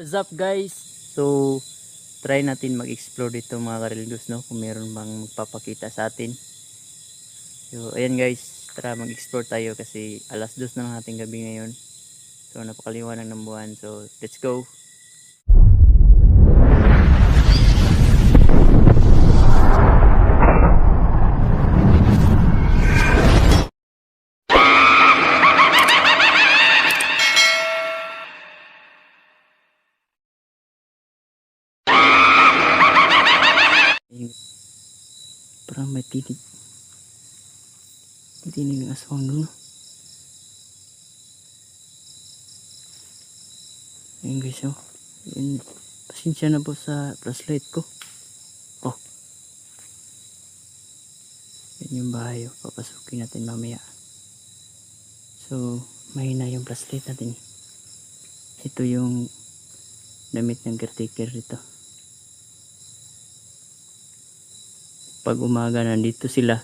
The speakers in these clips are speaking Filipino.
What's up guys? So, try natin mag-explore dito mga karilgos no kung meron bang magpapakita sa atin. So, ayan guys, tara mag-explore tayo kasi alas dos na ng ating gabi ngayon. So, napakaliwanag ng buwan. So, let's go. Parang may tinig. May tinig ng aswang doon. Ayun guys oh. Ayun. Pasensya na po sa flashlight ko. Oh. Yan yung bahay oh. Papasukin natin mamaya. So, mahina yung flashlight natin. Ito yung damit ng caretaker dito. Pag umaga nandito sila.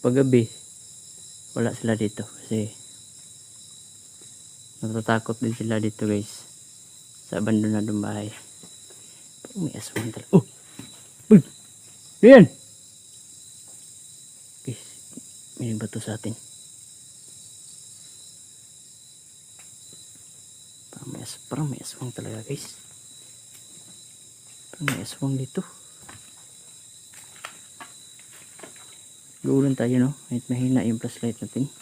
Pag gabi wala sila dito kasi natatakot din sila dito guys sa abandonadong bahay. Parang may aswang talaga. Oh! Uy! Yan guys may bato sa atin. Parang may, as- parang may aswang talaga guys. Parang may aswang dito Gulan tayo no. Kahit mahina yung flashlight natin.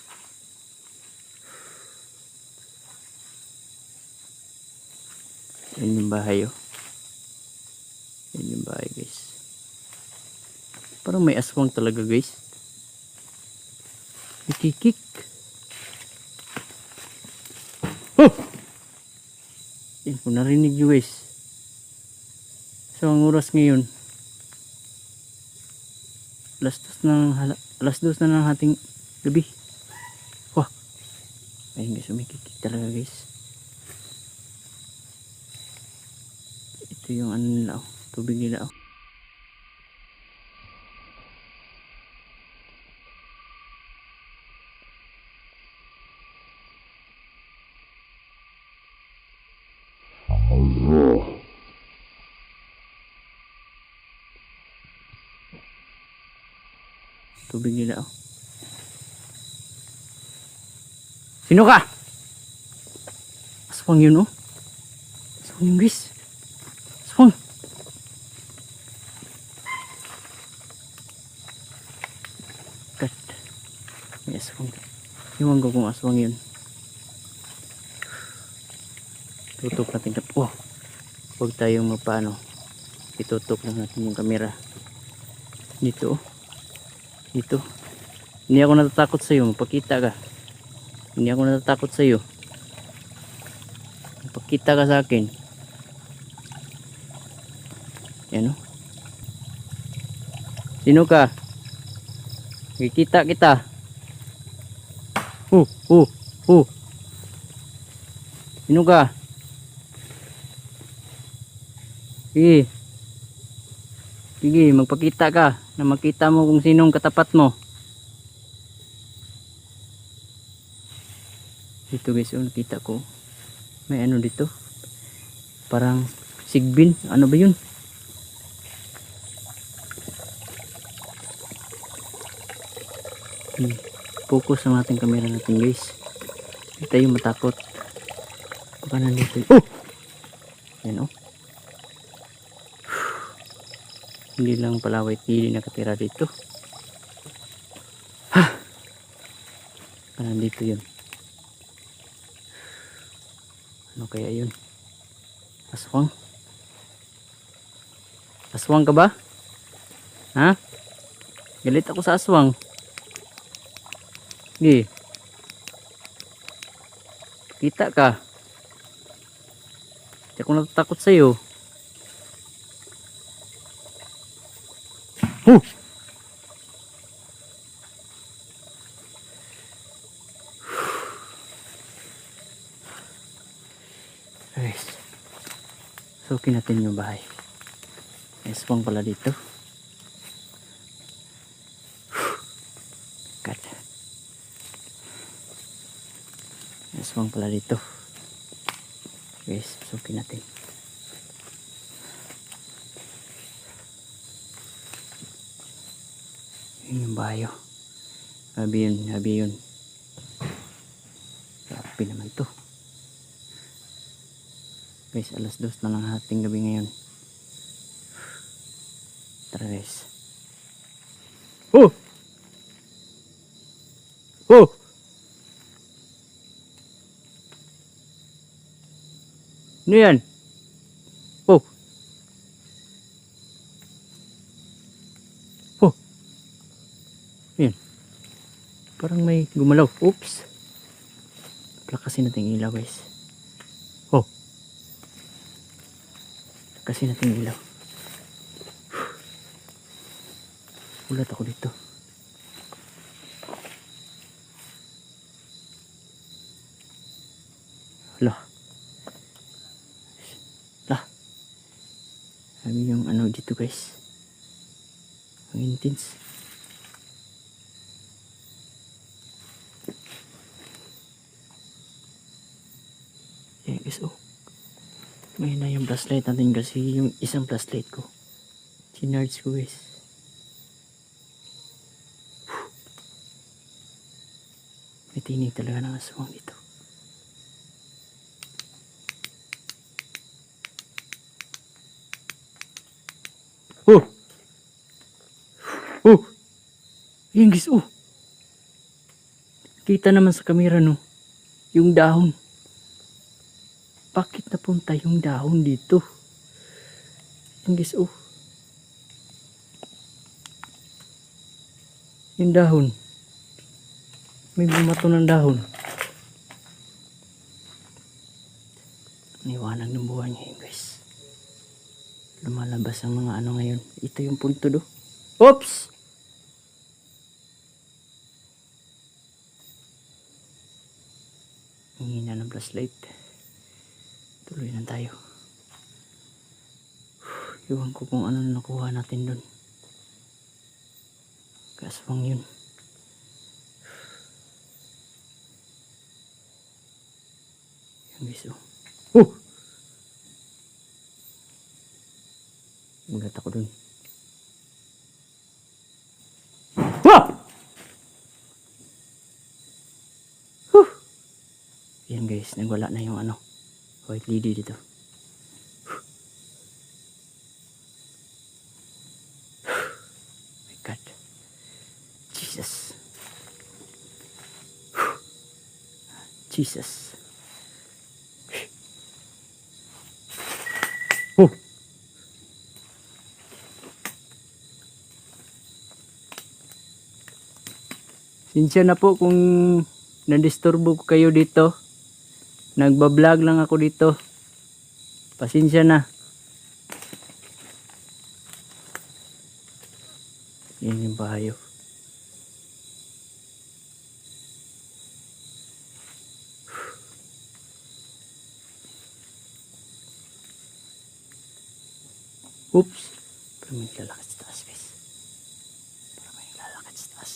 Yan yung bahay oh. Yan yung bahay guys. Parang may aswang talaga guys. Ikikik. Oh! Yan ko narinig nyo guys. So ang oras ngayon alas dos ng alas dos na ng ating gabi. Wah. Ayun guys umikikik talaga guys. Ito yung ano nila oh, tubig nila oh. Tubig nila oh. Sino ka? Aswang yun oh. Aswang yun guys. Aswang. God. May aswang. Iwan ko kung aswang yun. Tutok natin. Oh. Huwag tayong magpaano. Itutok lang natin yung camera. Dito oh. Dito. Hindi ako natatakot sa iyo. Magpakita ka. Hindi ako natatakot sa iyo. Magpakita ka sa akin. Yan o. Sino ka? Kikita kita. Hu, hu, hu. Sino ka? Sige. Sige, magpakita ka na makita mo kung sinong katapat mo. Dito guys, oh, nakita ko. May ano dito. Parang sigbin. Ano ba yun? Hmm. Focus ang ating camera natin guys. Hindi tayo matakot. Baka nandito. Oh! Yan oh. Hindi lang pala white lily nakatira dito. Ha! Ah, nandito yun. Ano kaya yun? Aswang? Aswang ka ba? Ha? Galit ako sa aswang. Sige. Kita ka. Hindi ako natatakot sa'yo. Sukin natin yung bahay. May swang pala dito. God. May swang pala dito. Guys, sukin natin. Yun yung bayo. Sabi yun, sabi yun. Grabe naman to. Guys, alas dos na lang hating gabi ngayon. Tara guys. Oh! Oh! Ano yan? Oh! Oh! Yan. Parang may gumalaw. Oops! Lakasin natin ilaw guys. Oh! Lakasin natin yung ilaw. Ulat ako dito. Hala. Lah. Sabi yung ano dito guys. Ang intense. Yan guys oh. May na yung flashlight natin kasi yung isang flashlight ko. Chinards ko guys. May tinig talaga ng aswang dito. Oh! Oh! Yan guys, oh! Kita naman sa kamera, no? Yung dahon. Bakit napunta yung dahon dito? Yan guys, oh. Yung dahon. May bumato ng dahon. Niwanag ng buhay ngayon, guys lumalabas ang mga ano ngayon. Ito yung punto do. Oops! Ang hina ng flashlight. Tuloy na tayo. Iwan ko kung ano na nakuha natin doon. Kaswang yun. Yung guys, oh. Oh! Mulat ako dun. Wah! Huh! Yan guys, nagwala na yung ano. White lady dito. My God. Jesus. Jesus. Oh! Sinsya na po kung nadisturbo ko kayo dito. Nagbablog lang ako dito. Pasensya na. Yan yung bahayo. Oops. Pero may lalakad sa taas guys. Pero may lalakad sa taas.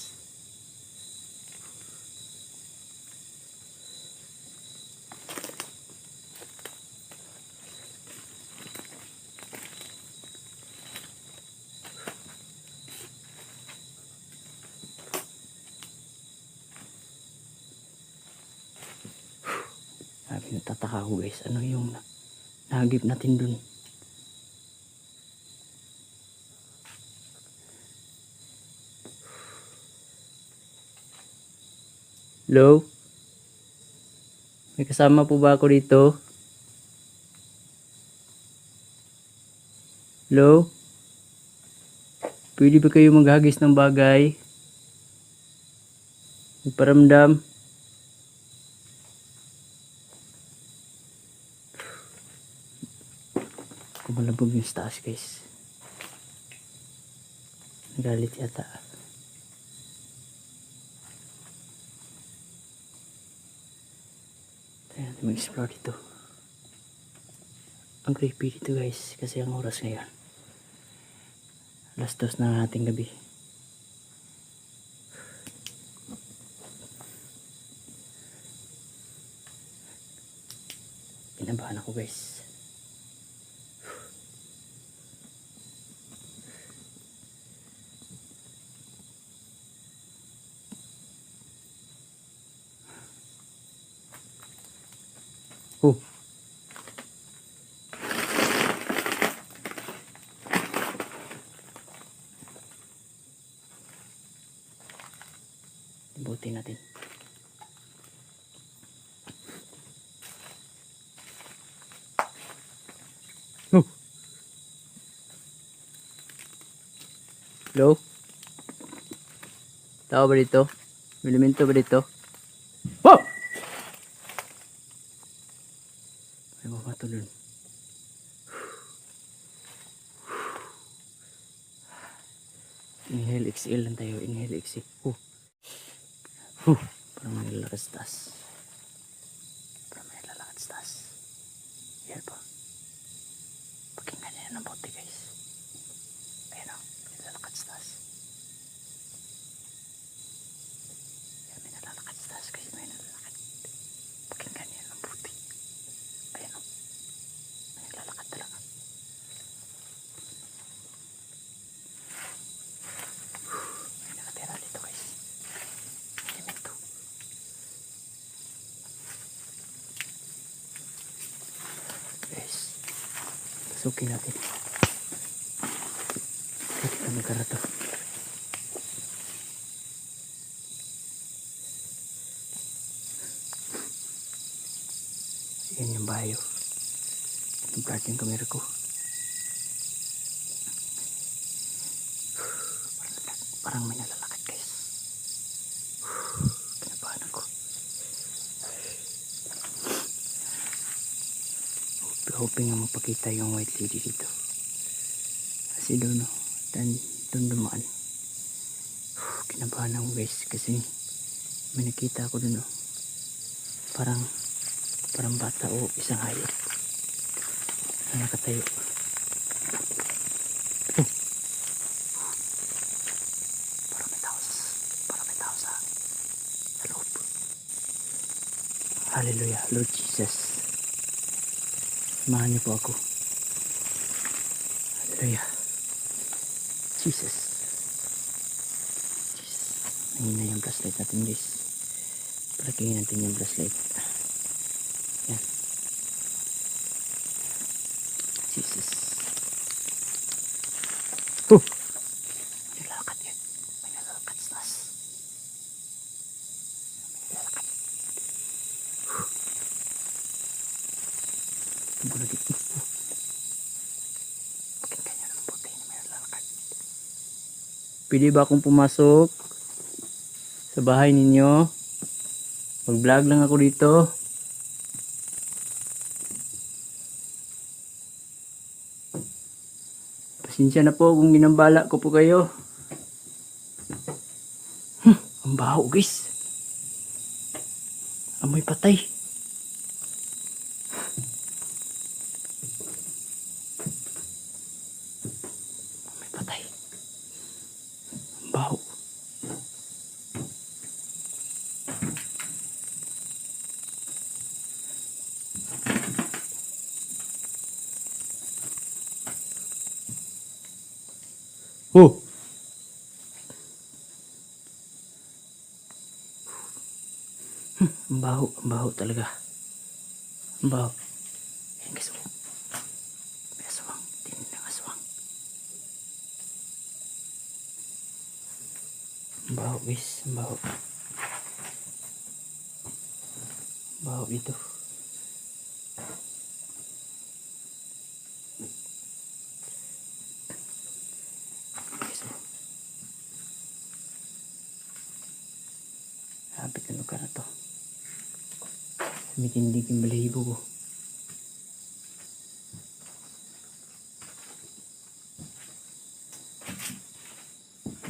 Sabi natataka ko guys, ano yung na- nahagip natin dun? Hello? May kasama po ba ako dito? Hello? Pwede ba kayo maghagis ng bagay? Magparamdam? Kumalabog yung taas guys. Nagalit yata. Tayo natin mag-explore dito. Ang creepy dito guys kasi ang oras ngayon. Alas dos na ng ating gabi. Kinabahan ako guys. Oh. Buti natin. Oh. Hello? Tao ba dito? May elemento ba dito? Wow! May mabato dun. Inhale, exhale lang tayo. Inhale, exhale. Huh. Huh. Parang may lalakas taas. Parang may lalakas taas. Yan po. Pakinggan niya ng bote guys. Ayan o. May lalakas taas. Yan, may nalalakad sa taas guys. May nalalakad. Pakinggan niya ng bote. Ayan o. May nalalakad talaga. May nakatira dito guys. Elemento. Guys, pasukin natin. Pwede ka magkarato. Yan yung bayo. Yung parting kamera ko. Parang, parang may nalalakad guys. Kinabahan ako. Hoping na mapakita yung white lady dito. Kasi doon no, dan, doon dumaan. Kinabahan ako guys kasi may nakita ako doon no. Parang parang bata o isang hayop na nakatayo. Oh. Parang may tao. Hallelujah, Lord Jesus. Samahan niyo po ako. Hallelujah. Jesus. Jesus. Nahina yung flashlight natin guys. Palagay natin yung flashlight. Yan. Jesus. Oh! May lalakad yun. May nalalakad sa taas. May lalakad. Tumbo lagi. Oh, oh. Pakinggan niyo ng buti na may nalalakad. Pwede ba akong pumasok sa bahay ninyo? Mag-vlog lang ako dito. Pasensya na po kung ginambala ko po kayo. Hmm, ang baho guys. Amoy patay. Amoy patay. Ang baho. Oh! Hmm, baho, baho talaga. Baho. Ayan guys, oh. May aswang. Tingin ng aswang. Ang baho guys, baho. Baho dito oh. Na lugar na to. Sumitindig yung balahibo ko.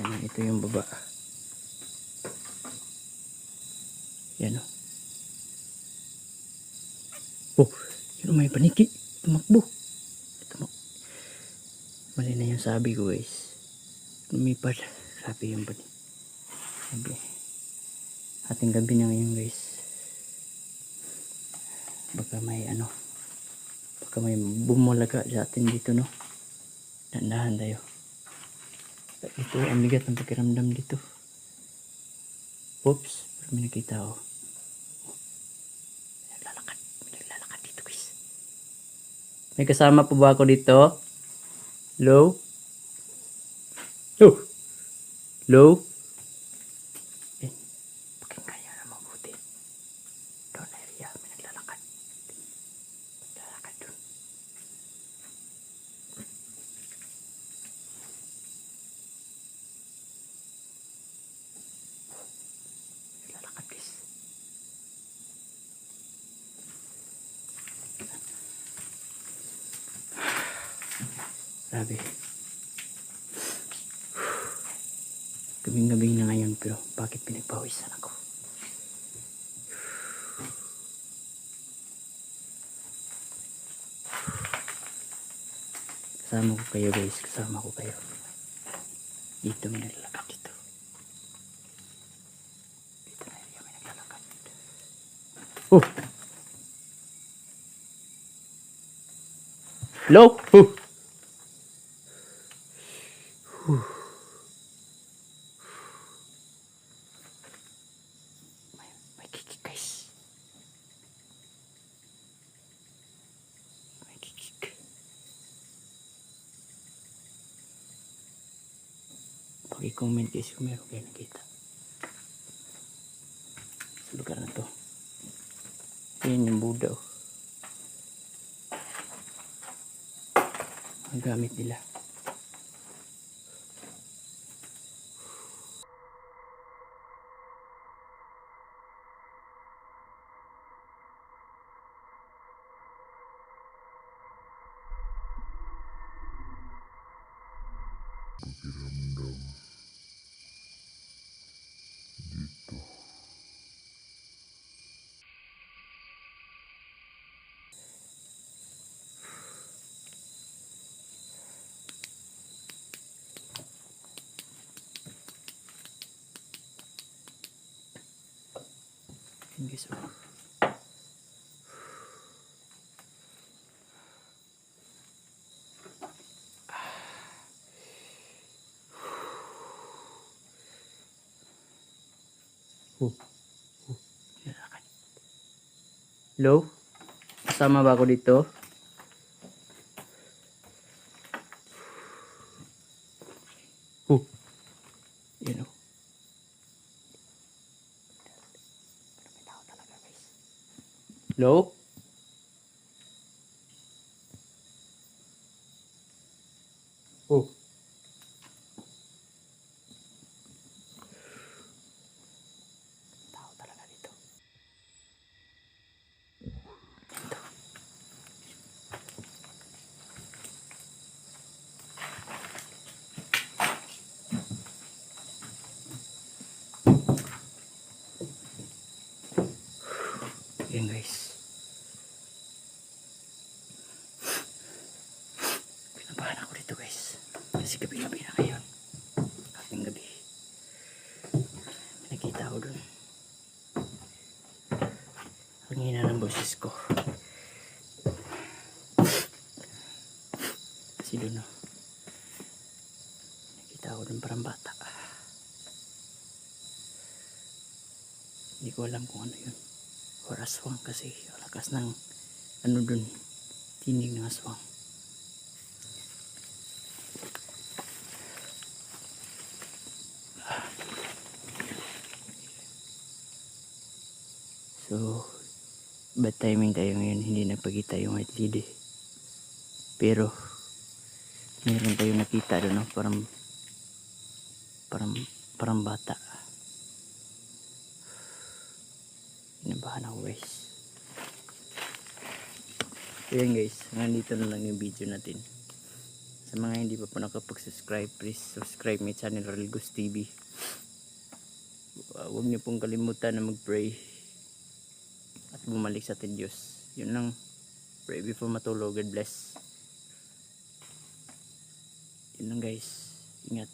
Yan, ito yung baba. Yan o. Oh, yun may paniki. Tumakbo. Tumak Mali na yung sabi ko guys. Lumipad. Sabi yung paniki. Sabi. Ating gabi na ngayon guys. Baka may ano. Baka may bumulaga sa atin dito, no? Dandahan tayo. Ito, ang bigat ng pakiramdam dito. Oops, pero may nakita ako. May naglalakad. May naglalakad dito, guys. May kasama po ba ako dito? Hello? Oh! Hello? Eh, pakinggan niyo na mabuti. Doon area, may naglalakad. Naglalakad doon. Naglalakad guys. Grabe. Gabing-gabi na ngayon pero bakit pinagpawisan ako? Kasama ko kayo guys, kasama ko kayo. Dito may naglalakad dito. Dito na area may naglalakad. Oh! Hello? Oh! May, may kikik guys. May kikik. Guys kung meron kayo nakita. Sa lugar na to. Yan yung Buddha oh. Ang gamit nila. Yan guys oh. Oh. Hello? Kasama ba ako dito? Oh. Yan oh. May tao talaga guys. Hello? Oh. Tao talaga dito. Dito. Yan guys. Pinabahan ako dito guys. Kasi gabi-gabi na ngayon. Ating gabi. Nakita ako dun. Ang hina ng boses ko. Kasi dun oh. Nakita ako dun parang bata. Hindi ko alam kung ano yun or aswang kasi lakas ng ano dun tinig ng aswang. So bad timing tayo ngayon hindi nagpagita yung white lady. Pero meron tayong nakita doon no? parang parang parang bata Inabahan ako guys. So yan guys, nandito na lang yung video natin. Sa mga hindi pa po nakapag-subscribe, please subscribe my channel Relgos TV. Uh, huwag niyo pong kalimutan na mag-pray at bumalik sa atin Diyos. Yun lang. Pray before matulog. God bless. Yun lang guys. Ingat.